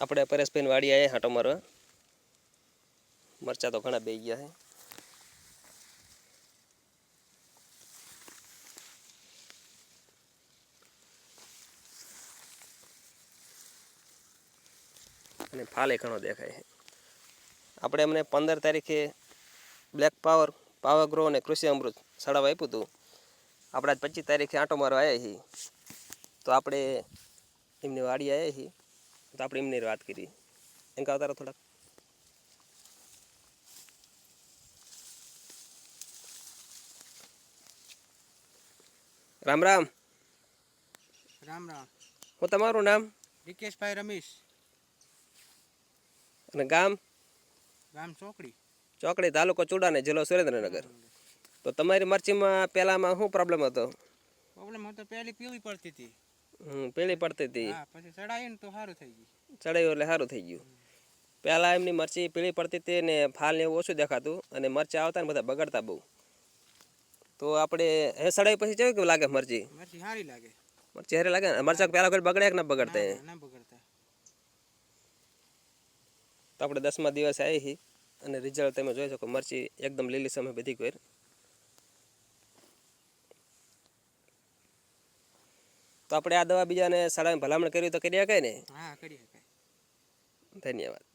આપણે પરેશભાઈને વાડી આવ્યા હાંટો મારવા. મરચા તો ઘણા બે ગયા છે અને ફાલે ઘણો દેખાય છે આપણે એમને પંદર તારીખે બ્લેક પાવર પાવર ગ્રો અને કૃષિ અમૃત સડાવવા આપ્યું હતું. આપણે આજ પચીસ તારીખે આંટો મારવા આવ્યા છીએ તો આપણે એમની વાડી આવ્યા છીએ તો આપણે એમની વાત કરી એમ કહા તારા થોડાક રામ રામ રામ રામ હું તમારું નામ રિકેશભાઈ રમેશ અને ગામ ગામ ચોકડી ચોકડી તાલુકો ચુડાને જિલ્લો સુરેન્દ્રનગર તો તમારી મરચીમાં પહેલામાં શું પ્રોબ્લેમ હતો પ્રોબ્લેમ હતો પહેલી પીળી પડતી હતી હમ, પીળી પડતી હતી. હા પછી ચડાવી ને તો સારું થઈ ગયું. ચડાયું એટલે સારું થઈ ગયું. પહેલાં એમની મરચી પીળી પડતી હતી ને ફાલ ને એવું ઓછું દેખાતું અને મરચાં આવતા ને બધા બગડતા બહુ. તો આપણે હે સડાઈ પછી કેવું કેવું લાગે મરચી? મરચી સારી લાગે. મરચી સારી લાગે ને? મરચા પહેલાં કોઈ બગડે કે ના બગડતા? ના, બગડતા. તો આપણે દસમા દિવસે આવી અને રિઝલ્ટ તમે જોઈ શકો. મરચી એકદમ લીલી સમય બધી કોઈ તો આપણે આ દવા બીજાને સડાઈ ભલામણ કરી તો કરી શકાય ને? હા કરી શકાય. ધન્યવાદ.